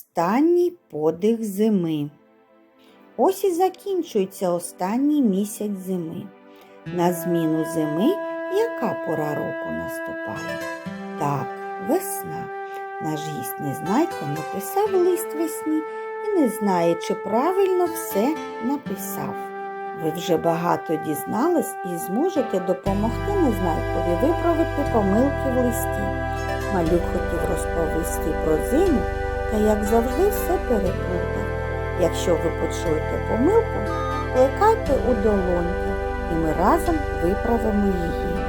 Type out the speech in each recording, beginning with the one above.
Останній подих зими. Ось і закінчується останній місяць зими. На зміну зими яка пора року наступає? Так, весна. Наш гість Незнайко написав лист весні і не знає, чи правильно все написав. Ви вже багато дізнались і зможете допомогти Незнайкові виправити помилки в листі. Малюк хотів розповісти про зиму, та, як завжди, все переплутав. Якщо ви почуєте помилку, плекайте у долоньки, і ми разом виправимо її.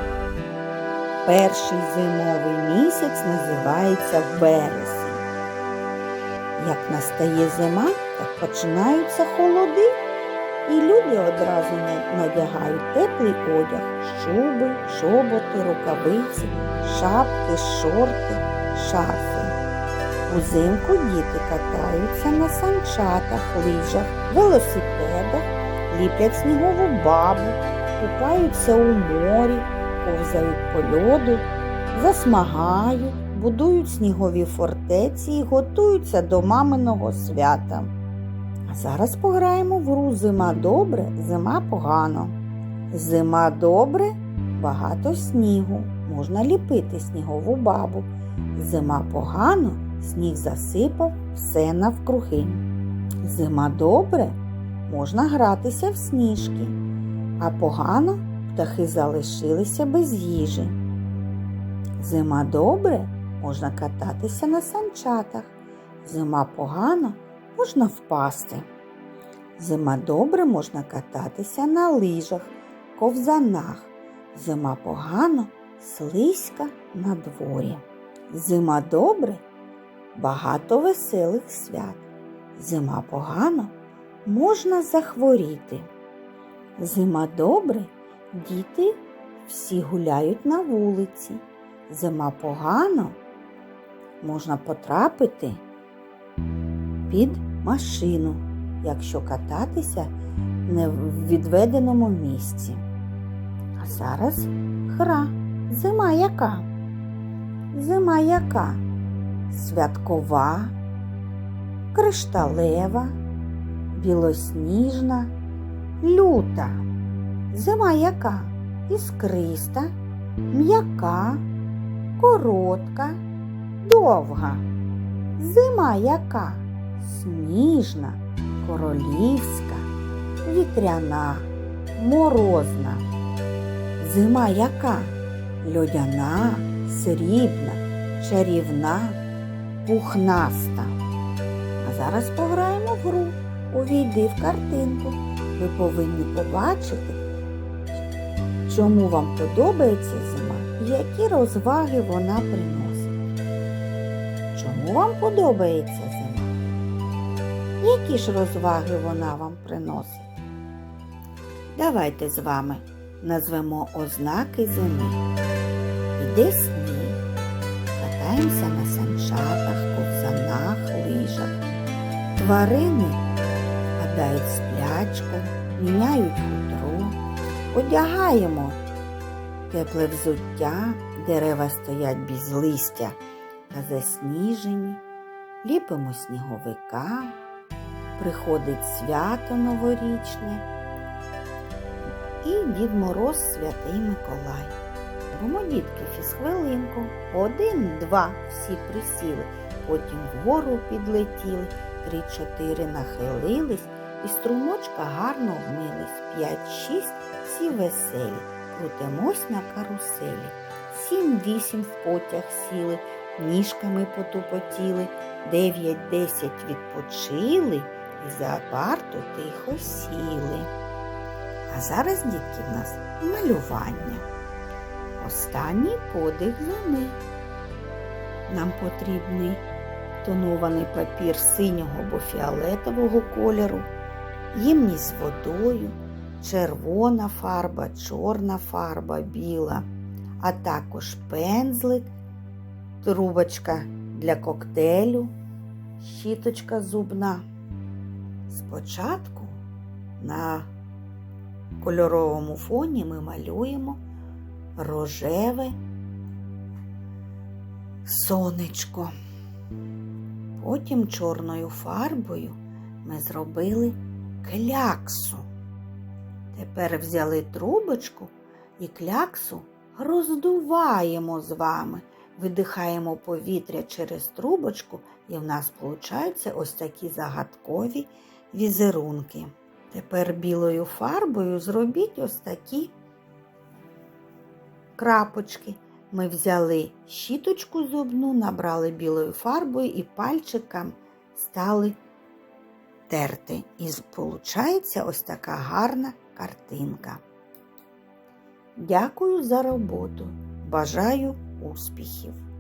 Перший зимовий місяць називається вересень. Як настає зима, так починаються холоди, і люди одразу надягають теплий одяг, шуби, чоботи, рукавиці, шапки, шорти, шарфи. Узимку діти катаються на санчатах, лижах, велосипедах, ліплять снігову бабу, купаються у морі, повзають по льоду, засмагають, будують снігові фортеці і готуються до маминого свята. А зараз пограємо в гру Зима добре, зима погано. Зима добре, багато снігу, можна ліпити снігову бабу. Зима погано, сніг засипав все навкруги. Зима добре, можна гратися в сніжки, а погано птахи залишилися без їжі. Зима добре, можна кататися на санчатах. Зима погано, можна впасти. Зима добре можна кататися на лижах, ковзанах. Зима погано, слизька на дворі. Зима добре, багато веселих свят. Зима погано, можна захворіти. Зима добре, діти всі гуляють на вулиці. Зима погано, можна потрапити під машину, якщо кататися не в відведеному місці. А зараз гра. Зима яка? Зима яка? Святкова, кришталева, білосніжна, люта. Зима яка? Іскриста, м'яка, коротка, довга. Зима яка? Сніжна, королівська, вітряна, морозна. Зима яка? Льодяна, срібна, чарівна, пухнаста. А зараз пограємо в гру. Увійди в картинку. Ви повинні побачити, чому вам подобається зима і які розваги вона приносить. Чому вам подобається зима? Які ж розваги вона вам приносить? Давайте з вами назвемо ознаки зими. Іде сніг, катаємося на санчатах, ковзанах, лижах. Тварини впадають в сплячку, міняють хутро, одягаємо тепле взуття, дерева стоять без листя та засніжені, ліпимо сніговика, приходить свято новорічне і Дід Мороз Святий Миколай. Робимо дітки фізхвилинку. Один, два, всі присіли, потім вгору підлетіли, три-чотири нахилились, і струмочка гарно вмились. П'ять-шість всі веселі, крутимось на каруселі. Сім-вісім в потяг сіли, ніжками потупотіли, дев'ять-десять відпочили і за парту тихо сіли. А зараз, дітки, в нас малювання. Останній подих зими. Нам потрібний тонований папір синього або фіолетового кольору, ємність з водою, червона фарба, чорна фарба, біла, а також пензлик, трубочка для коктейлю, щіточка зубна. Спочатку на кольоровому фоні ми малюємо рожеве сонечко. Потім чорною фарбою ми зробили кляксу. Тепер взяли трубочку і кляксу роздуваємо з вами. Видихаємо повітря через трубочку, і в нас получаються ось такі загадкові візерунки. Тепер білою фарбою зробіть ось такі крапочки. Ми взяли щіточку зубну, набрали білою фарбою і пальчиком стали терти. І виходить ось така гарна картинка. Дякую за роботу. Бажаю успіхів!